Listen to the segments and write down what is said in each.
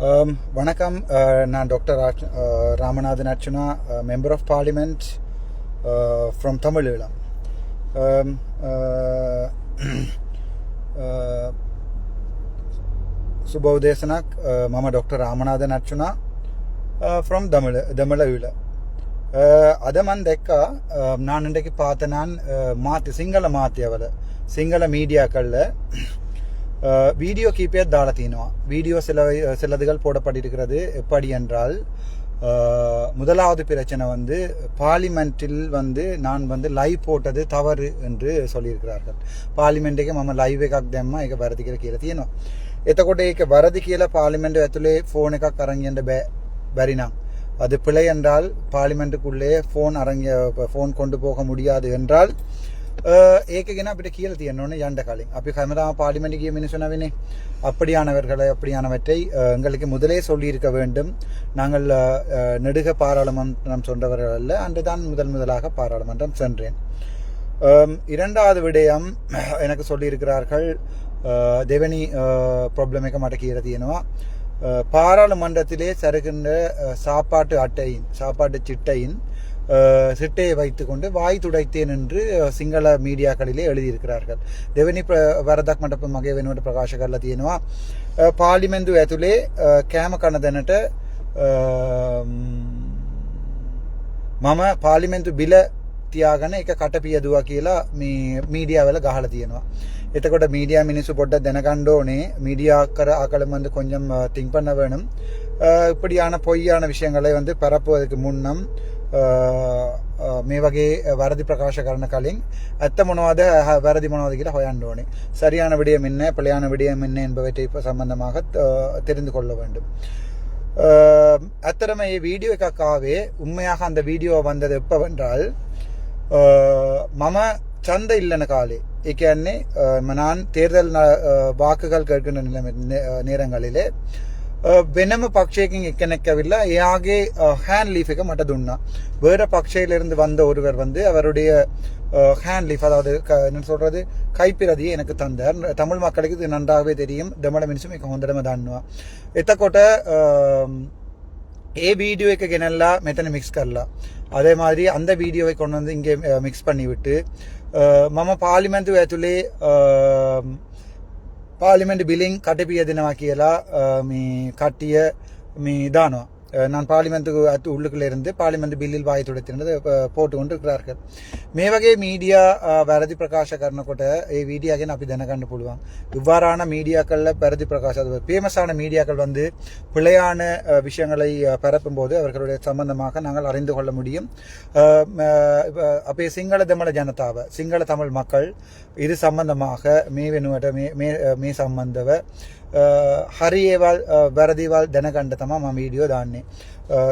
Um, வணக்கம் uh, நான் doctor ஆச்- uh, Ramanathan Archuna member of parliament from Tamileelam Um, uh, uh, සුබ උදේසනක් uh, මම ඩොක්ටර් රාමනාදන අර්චුනා ஃப்ரம் தமிழ் தமிழவில் அதை மன் தெக்கா நான் இன்றைக்கு பார்த்த நான் மாற்றி சிங்கள மாற்றியவள சிங்கள மீடியாக்களில் வீடியோ கீப்பே தாள தீனுவான் வீடியோ சில சிலதுகள் போடப்பட்டிருக்கிறது எப்படி என்றால் அஹ், முதலாவது பிரச்சனை வந்து பார்லிமெண்ட்டில் வந்து நான் வந்து லைவ் போட்டது தவறு என்று சொல்லியிருக்கிறார்கள் පාලිමෙන්ට් එක මම ලයිව් එකක් දැම්ම ඒක වැරදි කියලා කියලා තියෙනවා. එතකොට ඒක වැරදි කියලා පාර්ලිමෙන්ට් ඇතුලේ ෆෝන් එකක් අරන් යන්න බෑ බැරි නම් அது பிழை என்றால் பார்லிமெண்ட்டுக்குள்ளே ஃபோன் அரங்க ஃபோன் கொண்டு போக முடியாது என்றால் அஹ், ඒක ගැන අපිට කියලා තියෙන්න ඕනේ යන්න කලින්. අපි හැමදාම பார்லிமெண்ட் ගිය මිනිස්සු නවිනේ. அப்படியானவர்களை அப்படியானவற்றை அஹ், எங்களுக்கு முதலே சொல்லியிருக்க வேண்டும் நாங்கள் அஹ், அஹ், நெடுக பாராளுமன்றம் சென்றவர்கள் அல்ல அன்றுதான் முதல் முதலாக பாராளுமன்றம் சென்றேன் அம், இரண்டாவது விடயம் எனக்கு சொல்லியிருக்கிறார்கள் அஹ், දෙවැනි ප්‍රොබ්ලම එක මට කියල තියෙනවා அஹ், பாராளுமன்றத்திலே சருகின்ற அஹ், சாப்பாட்டு அட்டையின் சாப்பாட்டு சிட்டையின் அஹ், சிட்டையை வைத்துக்கொண்டு வாய் துடைத்தேன் என்று சிங்கள மீடியாக்களிலே எழுதியிருக்கிறார்கள். දෙවැනි වරදක් මට මගේ වෙනුවට ප්‍රකාශ කරලා තියෙනවා පාලිමෙන්දු ඇතුලේ කෑම කන දැනට මම පාලිමෙන්තු බිල තියාගෙන එක කට පියදුවා කියලා මේ මීඩියාවල ගහලා තියෙනවා. එතකොට මීඩියා මිනිස්සු පොඩ්ඩක් දැනගන්න ඕනේ මීඩියා அக்கற ஆக்கலமந்து கொஞ்சம் திங்க் பண்ண வேணும். இப்படியான பொய்யான விஷயங்களை வந்து பரப்புவதற்கு முன்னம் මේ වගේ වැරදි ප්‍රකාශ කරන කලින් ඇත්ත මොනවද වැරදි මොනවද කියලා හොයන්න ඕනේ. சரியான விடயம் என்ன பிழையான விடயம் என்ன என்பவற்றை சம்பந்தமாக தெரிந்து கொள்ள வேண்டும் அத்தரமே வீடியோ எக்காவே உண்மையாக அந்த வீடியோ வந்தது எப்பவென்றால் மம சந்தை இல்லைன காலே ஏக்கே நான் தேர்தல் வாக்குகள் கேட்கின்ற நிலைமை நேரங்களிலே වෙනම පක්ෂයකින් එක්කෙනෙක් ඇවිල්ලා එයාගේ ஹேண்ட் லீஃப் එක මට දුන්නා. வேற பக்ஷையிலிருந்து வந்த ஒருவர் வந்து அவருடைய ஹேண்ட் லீஃப் அதாவது க- என்ன சொல்றது கைப்பிரதியை எனக்கு தந்தார் தமிழ் மக்களுக்கு இது நன்றாகவே தெரியும் දෙමළ මිනිස්සු මේක හොඳටම දන්නවා. එතකොට அஹ், ஏ வீடியோ එක ගෙනල්ලා මෙතන மிக்ஸ் කරලා அதே மாதிரி அந்த வீடியோவை கொண்டு வந்து இங்கே மிக்ஸ் பண்ணி விட்டு அஹ், මම පාර්ලිමේන්තුව ඇතුලේ පාලිමෙන්ට් බිලිං කටපිය දෙනවා කියලා මේ කට්ටිය මේ දානවා. நான் பார்லிமெண்ட்டுக்கு அத்து உள்ளுக்குள்ளே இருந்து பார்லிமெண்ட் பில்லில் வாய் துடைத்திருந்தது போட்டு கொண்டு இருக்கிறார்கள். மேவகே மீடியா வரதி பிரகாஷ கர்ணக்கோட்டை ஏ மீடியாக்கே அப்படி தினம் கண்டு போடுவாங்க இவ்வாறான மீடியாக்களில் பரதி பிரகாஷ் அது ஃபேமஸான மீடியாக்கள் வந்து பிழையான விஷயங்களை பரப்பும்போது அவர்களுடைய சம்பந்தமாக நாங்கள் அறிந்து கொள்ள முடியும். அப்போ சிங்கள தமிழ ஜனதாவை சிங்கள தமிழ் மக்கள் இது சம்பந்தமாக மேவெனுவட்ட மே மே சம்பந்தவை හරි ඒවල් වැරදිවල් දැනගණ්ඩ තම ම වීඩියෝ දාන්නේ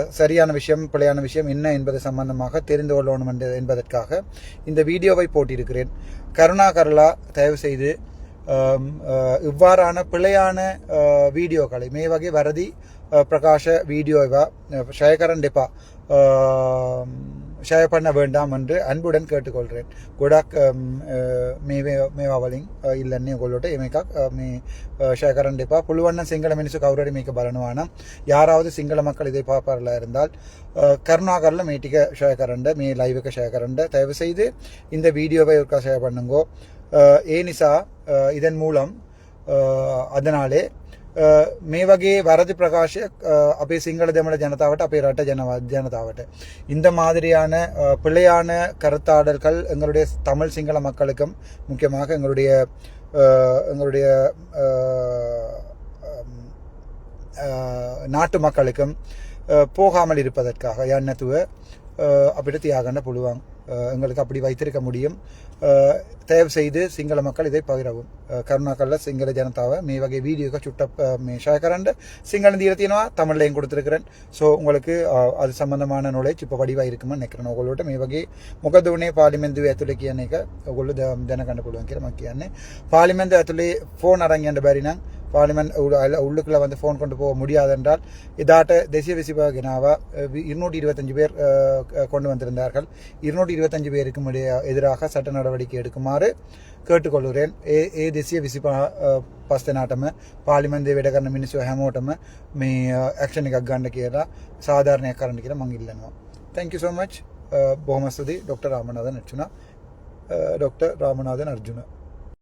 சரியான விஷயம் பிழையான விஷயம் என்ன என்பது சம்பந்தமாக தெரிந்து கொள்ளணும் என்பதற்காக இந்த வீடியோவை போட்டிருக்கிறேன். கருணா கருளா தயவு செய்து இவ்வாறான பிழையான வீடியோக்களை மே வகை வரதி பிரகாஷ வீடியோவா ஷயகரன் டெப்பா ஷேர் பண்ண வேண்டாம் என்று அன்புடன் கேட்டுக்கொள்கிறேன். குடாக் மேவே இல்லை ಇಲ್ಲ ನೀವುಗೊಳ್ಳೋಟ ಏಮೇಕ ಮೀ ஷேர் கண்டிப்பா புழுவண்ணன் சிங்கள மினிசு கௌரடி மீக்க பலனுவானம். யாராவது சிங்கள மக்கள் இதை பார்ப்பார்களா இருந்தால் கருணாகரில் மீட்டிக்க ஷேர் கரண்ட மீ லைவுக்கு ஷேர் தயவுசெய்து இந்த வீடியோவை ஒருக்கா ஷேர் பண்ணுங்கோ. ஏனிசா இதன் மூலம் அதனாலே මේ වගේ වැරදි ප්‍රකාශයක් අපේ සිංහල දෙමළ ජනතාවට අපේ රට ජනතාවට. இந்த மாதிரியான பிழையான கருத்தாடல்கள் எங்களுடைய தமிழ் சிங்கள மக்களுக்கும் முக்கியமாக எங்களுடைய எங்களுடைய நாட்டு மக்களுக்கும் போகாமல் இருப்பதற்காக යන්නතුව අපිට තියාගන්න පුළුවන්. எங்களுக்கு அப்படி வைத்திருக்க முடியும். தயவு செய்து சிங்கள மக்கள் இதை பகிரவும். கருணாக்கல்ல சிங்கள ஜனதாவை மே வகை வீடியோக்கு சுட்ட மே ஷேக்கரண்ட் சிங்கள தீரத்தினா தமிழ்லையும் கொடுத்துருக்கிறேன். ஸோ உங்களுக்கு அது சம்பந்தமான நாலேஜ் இப்போ வடிவாக இருக்குமான்னு நினைக்கிறேன். உங்களோட மே வகை முகதுவனே ಪಾರ್ಲಿಮೆಂದು ಅತುಲಿಕ್ಕೆ ಅನ್ನೇಕ ಒಳ್ಳೆ ದನ ಕಂಡುಕೊಳ್ಳುವಂಕಿರ ಮಕ್ಕಿ ಅನ್ನೆ ಪಾರ್ಲಿಮೆಂದು ಅತುಲಿ ஃபோன் அடங்கி ಅಂಡ ಬಾರಿ ನಂಗೆ අරන් යන්න බැරි නම් பார்லிமெண்ட் உள்ளுக்குள்ளே வந்து ஃபோன் கொண்டு போக முடியாதென்றால் இதாட்ட தேசிய விசிப கினாவா இருநூற்றி இருபத்தஞ்சு பேர் அஹ், க- கொண்டு வந்திருந்தார்கள் இருநூற்றி இருபத்தஞ்சு பேருக்கு முடிய- எதிராக சட்ட நடவடிக்கை எடுக்குமாறு கேட்டுக்கொள்கிறேன் ඒ ඒ දෙසිය විසි පස්තනාටම පාලිමන්දේ වැඩ කරන මිනිස්සු හැමෝටම මේ ඇක්ෂණ එකක් ගන්න කියලා සාධාරණයක් කරන්න කියලා මං ඉල්ලනවා තැංකි so much බොහමස්තුදී doctor Ramanathan Arjuna doctor Ramanathan Arjuna